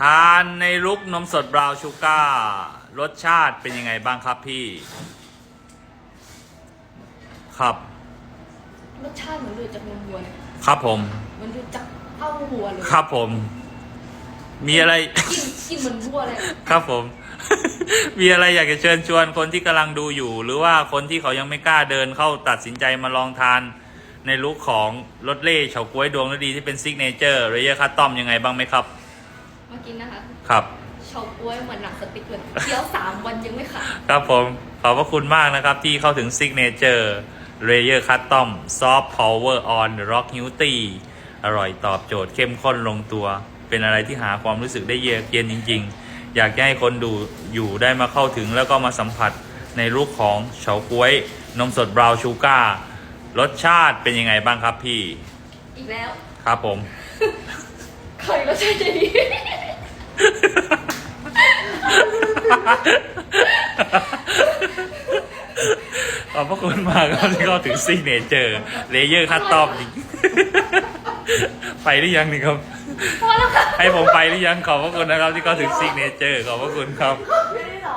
ทานในลุกนมสดบราวน์ชูการ์รสชาติเป็นยังไงบ้างครับพี่ ครับ รสชาติเหมือนดูดจากนมวัวเลยครับผม เหมันดูดจากเต้าวัวเลยครับผม มีอะไร กินกินเหมือนวัวเลยครับผม มีอะไรอยากจะเชิญชวนคนที่กำลังดูอยู่ หรือว่าคนที่เขายังไม่กล้าเดินเข้าตัดสินใจมาลองทาน ในลุคของรสเล่เฉาก๊วยดวงฤดีที่เป็นซิกเนเจอร์เรเยอร์คัตตอมยังไงบ้างไหมครับ มากินนะคะครับเฉาก๊วยเหมือนหนังสติ๊กเลยเคี้ยวสามวันยังไม่ขาดครับผมขอบพระคุณมากนะครับที่เข้าถึงซิกเนเจอร์เรเยอร์คัตตอมซอฟต์พาวเวอร์ออนร็อกฮิวตี้อร่อยตอบโจทย์เข้มข้นลงตัว เป็นอะไรที่หาความรู้สึกได้เยือกเย็นจริง ๆ อยากจะให้คนดูอยู่ได้มาเข้าถึงแล้วก็มาสัมผัสในรูปของเฉาก๊วย นมสดบราวน์ชูการ์รสชาติเป็นยังไงบ้างครับพี่ อีกแล้ว ครับผม ใครรสชาติจะดี ขอบพระคุณมากครับที่เข้าถึงซิกเนเจอร์เลเยอร์คัตตอมจริงไปหรือยังนี่ครับ พอแล้วค่ะให้ผมไปหรือยังขอบพระคุณนะครับที่เข้าถึงซิกเนเจอร์ขอบพระคุณครับ ไม่ได้หรอ